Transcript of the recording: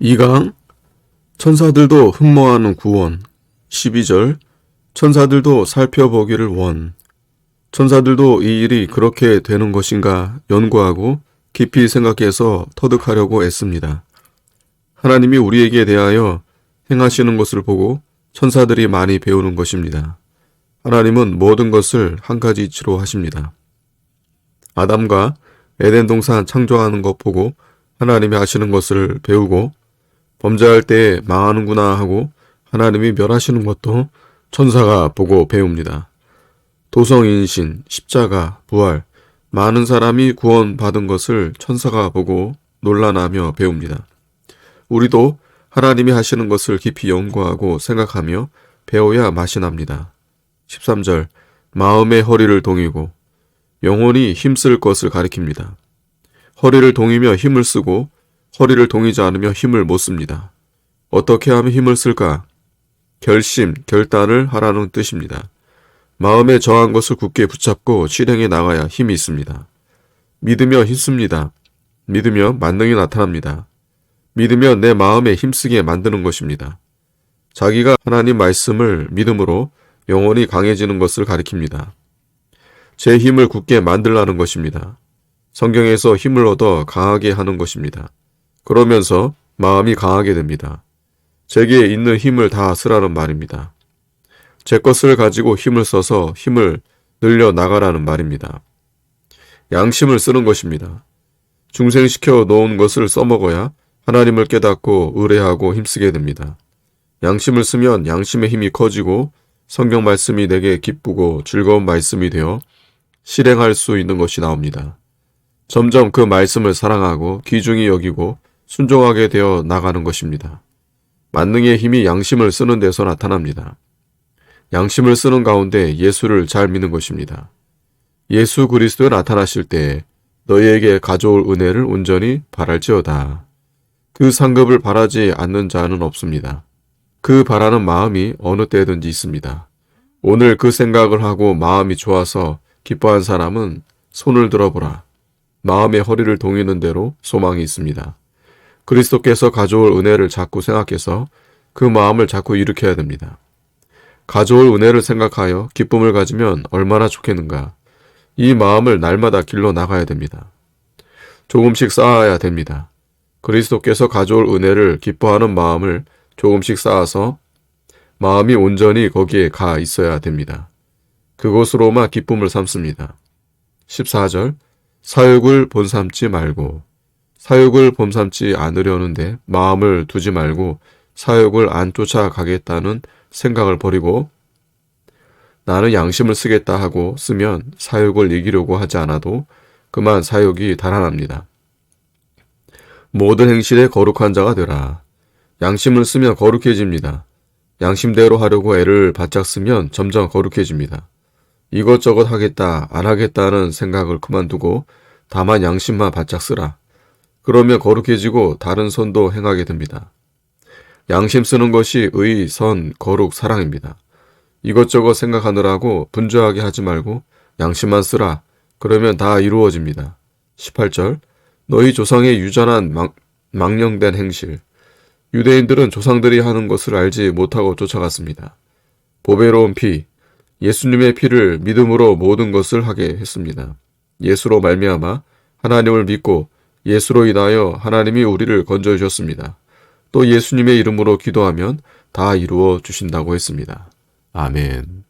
2강 천사들도 흠모하는 구원 12절 천사들도 살펴보기를 원 천사들도 이 일이 그렇게 되는 것인가 연구하고 깊이 생각해서 터득하려고 애씁니다. 하나님이 우리에게 대하여 행하시는 것을 보고 천사들이 많이 배우는 것입니다. 하나님은 모든 것을 한 가지 이치로 하십니다. 아담과 에덴 동산 창조하는 것 보고 하나님이 하시는 것을 배우고 범죄할 때 망하는구나 하고 하나님이 멸하시는 것도 천사가 보고 배웁니다. 도성인신, 십자가, 부활, 많은 사람이 구원받은 것을 천사가 보고 논란하며 배웁니다. 우리도 하나님이 하시는 것을 깊이 연구하고 생각하며 배워야 맛이 납니다. 13절 마음의 허리를 동이고 영혼이 힘쓸 것을 가리킵니다. 허리를 동이며 힘을 쓰고 허리를 동이지 않으며 힘을 못 씁니다. 어떻게 하면 힘을 쓸까? 결심, 결단을 하라는 뜻입니다. 마음에 정한 것을 굳게 붙잡고 실행해 나가야 힘이 있습니다. 믿으며 힘씁니다. 믿으며 만능이 나타납니다. 믿으며 내 마음에 힘쓰게 만드는 것입니다. 자기가 하나님 말씀을 믿음으로 영혼이 강해지는 것을 가리킵니다. 제 힘을 굳게 만들라는 것입니다. 성경에서 힘을 얻어 강하게 하는 것입니다. 그러면서 마음이 강하게 됩니다. 제게 있는 힘을 다 쓰라는 말입니다. 제 것을 가지고 힘을 써서 힘을 늘려 나가라는 말입니다. 양심을 쓰는 것입니다. 중생시켜 놓은 것을 써먹어야 하나님을 깨닫고 의뢰하고 힘쓰게 됩니다. 양심을 쓰면 양심의 힘이 커지고 성경 말씀이 내게 기쁘고 즐거운 말씀이 되어 실행할 수 있는 것이 나옵니다. 점점 그 말씀을 사랑하고 귀중히 여기고 순종하게 되어 나가는 것입니다. 만능의 힘이 양심을 쓰는 데서 나타납니다. 양심을 쓰는 가운데 예수를 잘 믿는 것입니다. 예수 그리스도에 나타나실 때 너희에게 가져올 은혜를 온전히 바랄지어다. 그 상급을 바라지 않는 자는 없습니다. 그 바라는 마음이 어느 때든지 있습니다. 오늘 그 생각을 하고 마음이 좋아서 기뻐한 사람은 손을 들어보라. 마음의 허리를 동이는 대로 소망이 있습니다. 그리스도께서 가져올 은혜를 자꾸 생각해서 그 마음을 자꾸 일으켜야 됩니다. 가져올 은혜를 생각하여 기쁨을 가지면 얼마나 좋겠는가. 이 마음을 날마다 길러 나가야 됩니다. 조금씩 쌓아야 됩니다. 그리스도께서 가져올 은혜를 기뻐하는 마음을 조금씩 쌓아서 마음이 온전히 거기에 가 있어야 됩니다. 그것으로만 기쁨을 삼습니다. 14절 사욕을 본삼지 말고 사욕을 본삼지 않으려는데 마음을 두지 말고 사욕을 안 쫓아가겠다는 생각을 버리고 나는 양심을 쓰겠다 하고 쓰면 사욕을 이기려고 하지 않아도 그만 사욕이 달아납니다. 모든 행실에 거룩한 자가 되라. 양심을 쓰면 거룩해집니다. 양심대로 하려고 애를 바짝 쓰면 점점 거룩해집니다. 이것저것 하겠다, 안 하겠다는 생각을 그만두고 다만 양심만 바짝 쓰라. 그러면 거룩해지고 다른 선도 행하게 됩니다. 양심 쓰는 것이 의, 선, 거룩, 사랑입니다. 이것저것 생각하느라고 분주하게 하지 말고 양심만 쓰라. 그러면 다 이루어집니다. 18절 너희 조상의 유전한 망, 망령된 행실 유대인들은 조상들이 하는 것을 알지 못하고 쫓아갔습니다. 보배로운 피, 예수님의 피를 믿음으로 모든 것을 하게 했습니다. 예수로 말미암아 하나님을 믿고 예수로 인하여 하나님이 우리를 건져 주셨습니다. 또 예수님의 이름으로 기도하면 다 이루어 주신다고 했습니다. 아멘.